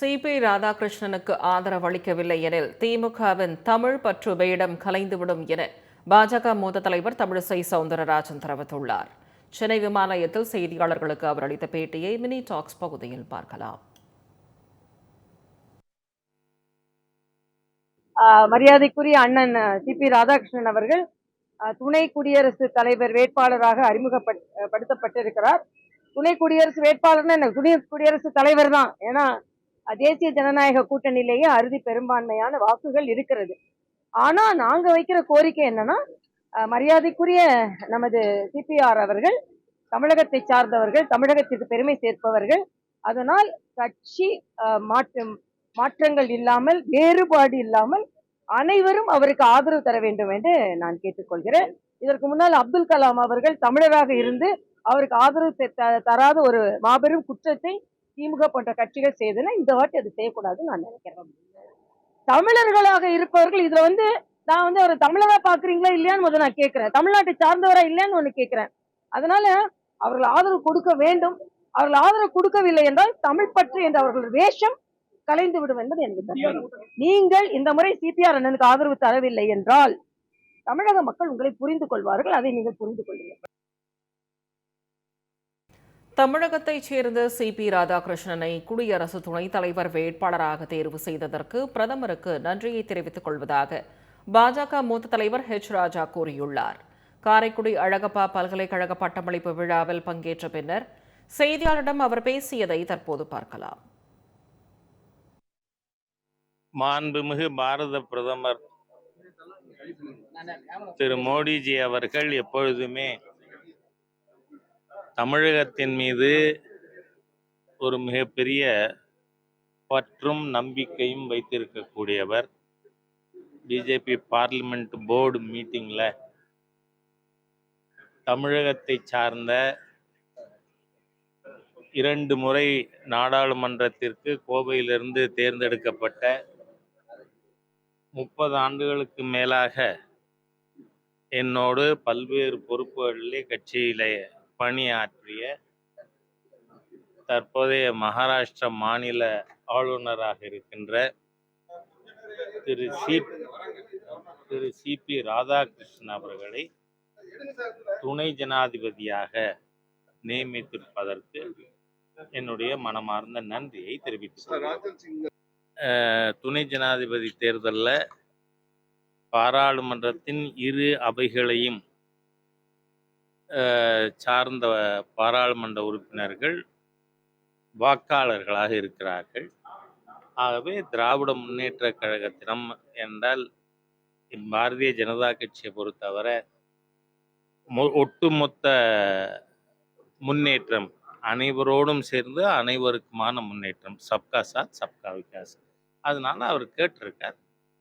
CP ராதாகிருஷ்ணனுக்கு ஆதரவு அளிக்கவில்லை எனில் திமுகவின் தமிழ் பற்று வேடம் கலைந்துவிடும் என பாஜக மூத்த தலைவர் தமிழிசை சவுந்தரராஜன் தெரிவித்துள்ளார். சென்னை விமான நிலையத்தில் செய்தியாளர்களுக்கு அவர் அளித்த பேட்டியை மினி டாக்ஸ் பகுதியில் பார்க்கலாம். ஆஹ் மரியாதைக்குரிய அண்ணன் சிபி ராதாகிருஷ்ணன் அவர்கள் ஆஹ் துணை குடியரசு தலைவர் வேட்பாளராக அறிமுகப்படுத்தப்பட்டிருக்கிறார் துணை குடியரசு வேட்பாளர்னா எனக்கு துணை குடியரசு தலைவர் தான். ஏன்னா தேசிய ஜனநாயக கூட்டணியிலேயே அறுதி பெரும்பான்மையான வாக்குகள் இருக்கிறது. ஆனா நாங்க வைக்கிற கோரிக்கை என்னன்னா மரியாதைக்குரிய நமது சிபிஆர் அவர்கள் தமிழகத்தை சார்ந்தவர்கள் தமிழகத்திற்கு பெருமை சேர்ப்பவர்கள் அதனால் கட்சி மாற்றம் மாற்றங்கள் இல்லாமல் வேறுபாடு இல்லாமல் அனைவரும் அவருக்கு ஆதரவு தர வேண்டும் என்று நான் கேட்டுக்கொள்கிறேன். இதற்கு முன்னால் அப்துல் கலாம் அவர்கள் தமிழராக இருந்து அவருக்கு ஆதரவு த- தராத ஒரு மாபெரும் குற்றத்தை திமுக போன்ற கட்சிகள் செய்தன இந்த வாட்டி அது செய்யக்கூடாதுன்னு நான் நினைக்கிறேன். தமிழர்களாக இருப்பவர்கள் இதுல வந்து நான் வந்து அவர் தமிழரா பாக்குறீங்களா இல்லையான்னு முதல்ல நான் கேட்கிறேன். தமிழ்நாட்டை சார்ந்தவரா இல்லையான்னு ஒண்ணு கேட்கிறேன். அதனால அவர்கள் ஆதரவு கொடுக்க வேண்டும். அவர்கள் ஆதரவு கொடுக்கவில்லை என்றால் தமிழ் பற்று என்ற அவர்கள் வேஷம் கலைந்து விடும் என்பது எனக்கு நீங்கள் இந்த முறை சிபிஆர் அண்ணனுக்கு ஆதரவு தரவில்லை என்றால் தமிழக மக்கள் உங்களை புரிந்து கொள்வார்கள். அதை நீங்கள் புரிந்து கொள்ளுங்கள். தமிழகத்தைச் சேர்ந்த சிபி ராதாகிருஷ்ணனை குடியரசு துணைத் தலைவர் வேட்பாளராக தேர்வு செய்ததற்கு பிரதமருக்கு நன்றியை தெரிவித்துக் கொள்வதாக பாஜக மூத்த தலைவர் ஹெச் ராஜா கூறியுள்ளார். காரைக்குடி அழகப்பா பல்கலைக்கழக பட்டமளிப்பு விழாவில் பங்கேற்ற பின்னர் செய்தியாளரிடம் அவர் பேசியதை தற்போது பார்க்கலாம். மாண்புமிகு பாரத பிரதமர் திரு. மோடிஜி அவர்கள் எப்பொழுதுமே தமிழகத்தின் மீது ஒரு மிகப்பெரிய பற்றும் நம்பிக்கையும் வைத்திருக்கக்கூடியவர் பிஜேபி பார்லிமெண்ட் போர்டு மீட்டிங்கில் தமிழகத்தை சார்ந்த இரண்டு முறை நாடாளுமன்றத்திற்கு கோவையிலிருந்து தேர்ந்தெடுக்கப்பட்ட முப்பது ஆண்டுகளுக்கு மேலாக என்னோடு பல்வேறு பொறுப்புகளிலே கட்சியிலே பணியாற்றிய தற்போதைய மகாராஷ்டிர மாநில ஆளுநராக இருக்கின்ற திரு சி திரு சிபி ராதாகிருஷ்ணன் அவர்களை துணை ஜனாதிபதியாக நியமித்திருப்பதற்கு என்னுடைய மனமார்ந்த நன்றியை. அஹ், துணை ஜனாதிபதி தேர்தலில் பாராளுமன்றத்தின் இரு அவைகளையும் சார்ந்த பாராளுமன்ற உறுப்பினர்கள் வாக்காளர்களாக இருக்கிறார்கள். ஆகவே திராவிட முன்னேற்ற கழகத்தினம் என்றால் பாரதிய ஜனதா கட்சியை பொறுத்தவரை மொ- ஒட்டுமொத்த முன்னேற்றம் அனைவரோடும் சேர்ந்து அனைவருக்குமான முன்னேற்றம். சப்கா சாத் சப்கா விகாஸ். அதனால அவர் கேட்டிருக்கார்.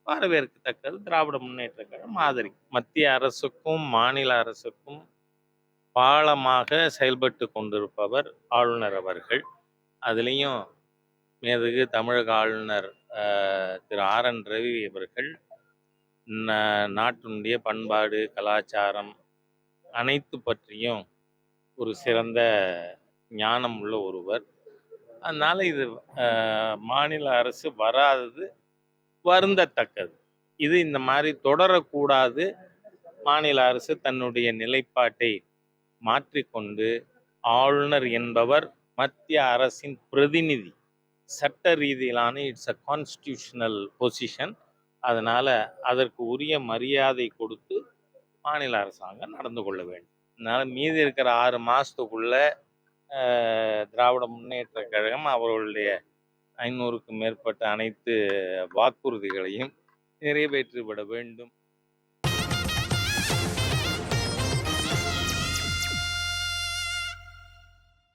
வரவேற்கத்தக்கது திராவிட முன்னேற்ற கழகம் மாதிரி. மத்திய அரசுக்கும் மாநில அரசுக்கும் பாலமாக செயல்பட்டு கொண்டிருப்பவர் ஆளுநர் அவர்கள். அதுலேயும் மேதகு தமிழக ஆளுநர் திரு ஆர் என் ரவி அவர்கள் நா- நாட்டினுடைய பண்பாடு கலாச்சாரம் அனைத்து பற்றியும் ஒரு சிறந்த ஞானம் உள்ள ஒருவர். அதனால் இது மாநில அரசு வராதது வருந்தத்தக்கது. இது இந்த மாதிரி தொடரக்கூடாது. மாநில அரசு தன்னுடைய நிலைப்பாட்டை மாற்றிக்கொண்டு ஆளுநர் என்பவர் மத்திய அரசின் பிரதிநிதி. சட்ட ரீதியிலான இட்ஸ் அ கான்ஸ்டியூஷனல் பொசிஷன் அதனால் அதற்கு உரிய மரியாதை கொடுத்து மாநில அரசாங்கம் நடந்து கொள்ள வேண்டும். அதனால் மீதி இருக்கிற ஆறு மாதத்துக்குள்ளே திராவிட முன்னேற்ற கழகம் அவர்களுடைய ஐநூறுக்கும் மேற்பட்ட அனைத்து வாக்குறுதிகளையும் நிறைவேற்றிவிட வேண்டும்.